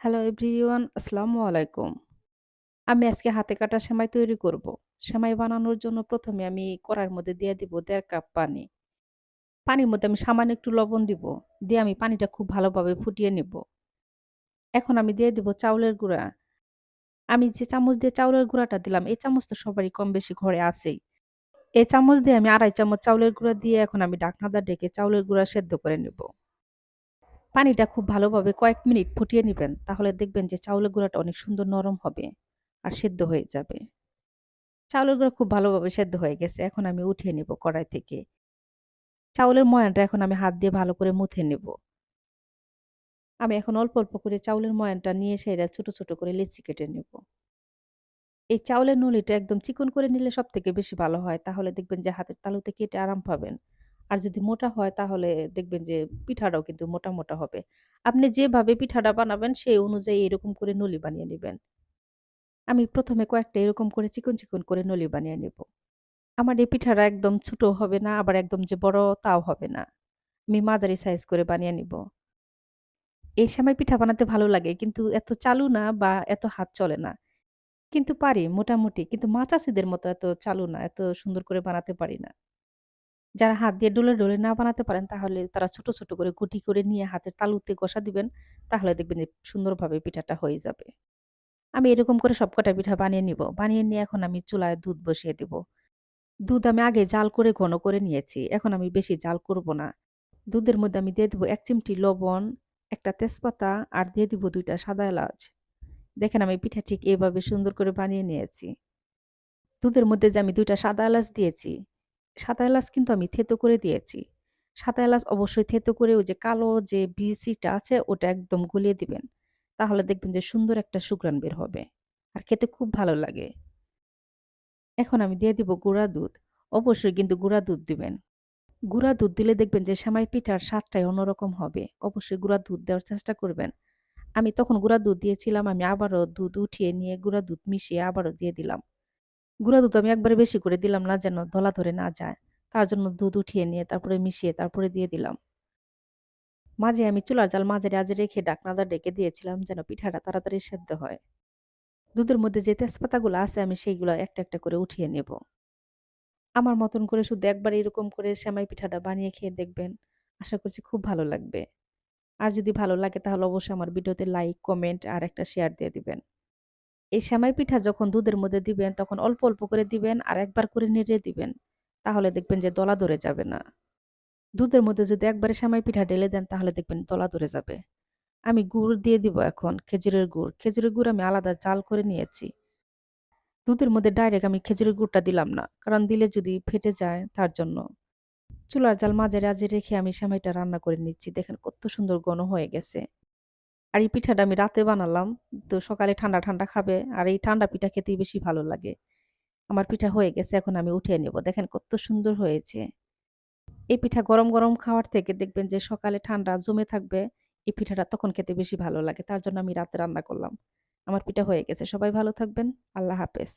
Hello everyone, আসসালামু আলাইকুম। আমি আজকে হাতে কাটা সেমাই তৈরি করব। সেমাই বানানোর জন্য প্রথমে আমি কড়ার মধ্যে দিয়ে দিব দেড় কাপ পানি। পানির মধ্যে আমি সামান্য একটু লবণ দিব। দিয়ে আমি পানিটা খুব ভালোভাবে ফুটিয়ে নিব। এখন আমি দিয়ে দিব চাউলের গুঁড়া। আমি যে চামচ দিয়ে চাউলের গুঁড়াটা দিলাম, এই চামচ তো সবারই কম বেশি ঘরে আছেই। এই চামচ দিয়ে আমি ২.৫ চামচ চাউলের গুঁড়া দিয়ে এখন আমি ঢাকনা দিয়ে ঢেকে চাউলের গুঁড়া সেদ্ধ করে নেব। পানিটা খুব ভালোভাবে কয়েক মিনিট ফুটিয়ে নেবেন তাহলে দেখবেন যে চাউলের গুঁড়াটা অনেক সুন্দর নরম হবে আর সেদ্ধ হয়ে যাবে। চাউলের গুঁড়া খুব ভালোভাবে সেদ্ধ হয়ে গেছে। এখন আমি উঠিয়ে নেব কড়াই থেকে। চাউলের ময়ানটা এখন আমি হাত দিয়ে ভালো করে মুথে নেব। আমি এখন অল্প, অল্প করে চাউলের ময়ানটা নিয়ে সেটা ছোটো ছোটো করে লেচি কেটে নেব। এই চাউলের নলিটা একদম চিকন করে নিলে সব থেকে বেশি ভালো হয়। তাহলে দেখবেন যে হাতের তালুতে কেটে আরাম পাবেন। আর যদি মোটা হয় তাহলে দেখবেন যে পিঠাটাও কিন্তু মোটা, মোটা হবে। আপনি যেভাবে পিঠাটা বানাবেন সেই অনুযায়ী এরকম করে নলি বানিয়ে নিবেন। আমি ১ম এ কয়েকটা এরকম করে চিকন, চিকন করে নলি বানিয়ে নেব। আমার এই পিঠাটা একদম ছোট হবে না, আবার একদম যে বড় তাও হবে না। আমি মাঝারি সাইজ করে বানিয়ে নিব। এই সময় পিঠা বানাতে ভালো লাগে কিন্তু এত চালু না বা এত হাত চলে না। কিন্তু পারি মোটামুটি। কিন্তু মা চাচিদের মতো এত চালু না, এত সুন্দর করে বানাতে পারি না। যারা হাত দিয়ে ডলে, ডোলে না বানাতে পারেন তাহলে তারা ছোট, ছোট করে গুটি করে নিয়ে হাতের তালুতে ঘষা দিবেন। তাহলে দেখবেন যে সুন্দরভাবে পিঠাটা হয়ে যাবে। আমি এরকম করে সবকটা পিঠা বানিয়ে নিব। বানিয়ে নিয়ে এখন আমি চুলায় দুধ বসিয়ে দিব। দুধ আমি আগে জাল করে ঘন করে নিয়েছি। এখন আমি বেশি জাল করব না। দুধের মধ্যে আমি দিয়ে দেবো এক চিমটি লবণ, একটা তেজপাতা আর দিয়ে দিব দুইটা সাদা এলাচ। দেখেন আমি পিঠা ঠিক এভাবে সুন্দর করে বানিয়ে নিয়েছি। দুধের মধ্যে যে আমি দুইটা সাদা এলাচ দিয়েছি, সাদা এলাচ কিন্তু আমি থেতো করে দিয়েছি। সাদা এলাচ অবশ্যই থেতো করে ওই যে কালো যে বিচিটা আছে, ওটা একদম গলিয়ে দিবেন। তাহলে দেখবেন যে সুন্দর একটা সুঘ্রাণ বের হবে। আর খেতে খুব ভালো লাগে। এখন আমি দিয়ে দিব গুঁড়া দুধ। অবশ্যই কিন্তু গুঁড়া দুধ দিবেন। গুঁড়া দুধ দিলে দেখবেন যে সেমাই পিঠার স্বাদটাই অন্যরকম হবে। অবশ্যই গুঁড়া দুধ দেওয়ার চেষ্টা করবেন। আমি তখন গুঁড়া দুধ দিয়েছিলাম। আমি আবারও দুধ উঠিয়ে নিয়ে গুঁড়া দুধ মিশিয়ে আবারও দিয়ে দিলাম। গুঁড়া দুধ আমি একবারে বেশি করে দিলাম না যেন ধলা ধরে না যায়। তার জন্য দুধ উঠিয়ে নিয়ে তারপরে মিশিয়ে তারপরে দিয়ে দিলাম। মাঝে আমি চুলার জাল মাঝে আঁচে রেখে ঢাকনাটা ডেকে দিয়েছিলাম যেন পিঠাটা তাড়াতাড়ি সেদ্ধ হয়। দুধের মধ্যে যে তেজপাতাগুলো আছে আমি সেইগুলো একটা, একটা করে উঠিয়ে নেব। আমার মতন করে শুধু একবার এরকম করে শ্যামাই পিঠাটা বানিয়ে খেয়ে দেখবেন। আশা করছি খুব ভালো লাগবে। আর যদি ভালো লাগে তাহলে অবশ্যই আমার ভিডিওতে লাইক, কমেন্ট আর একটা শেয়ার দিয়ে দিবেন। এই সেমাই পিঠা যখন দুধের মধ্যে দিবেন তখন অল্প, অল্প করে দিবেন আর একবার করে নেড়ে দিবেন। তাহলে দেখবেন যে দলা ধরে যাবে না। দুধের মধ্যে যদি একবারে সেমাই পিঠা ঢেলে দেন তাহলে দেখবেন দলা ধরে যাবে। আমি গুড় দিয়ে দিব এখন খেজুরের গুড়। খেজুরের গুড় আমি আলাদা চাল করে নিয়েছি। দুধের মধ্যে ডাইরেক্ট আমি খেজুরের গুড়টা দিলাম না। কারণ দিলে যদি ফেটে যায় তার জন্য। চুলার জাল মাঝে আঁচে রেখে আমি সেমাইটা রান্না করে নিচ্ছি। দেখেন কত সুন্দর ঘন হয়ে গেছে। আর এই পিঠাটা আমি রাতে বানালাম। তো সকালে ঠান্ডা, ঠান্ডা খাবে। আর এই ঠান্ডা পিঠা খেতেই বেশি ভালো লাগে। আমার পিঠা হয়ে গেছে এখন আমি উঠিয়ে নেব। দেখেন কত সুন্দর হয়েছে। এই পিঠা গরম, গরম খাওয়ার থেকে দেখবেন যে সকালে ঠান্ডা জমে থাকবে। এই পিঠাটা তখন খেতে বেশি ভালো লাগে। তার জন্য আমি রাতে রান্না করলাম। আমার পিঠা হয়ে গেছে। সবাই ভালো থাকবেন। আল্লাহ হাফেজ।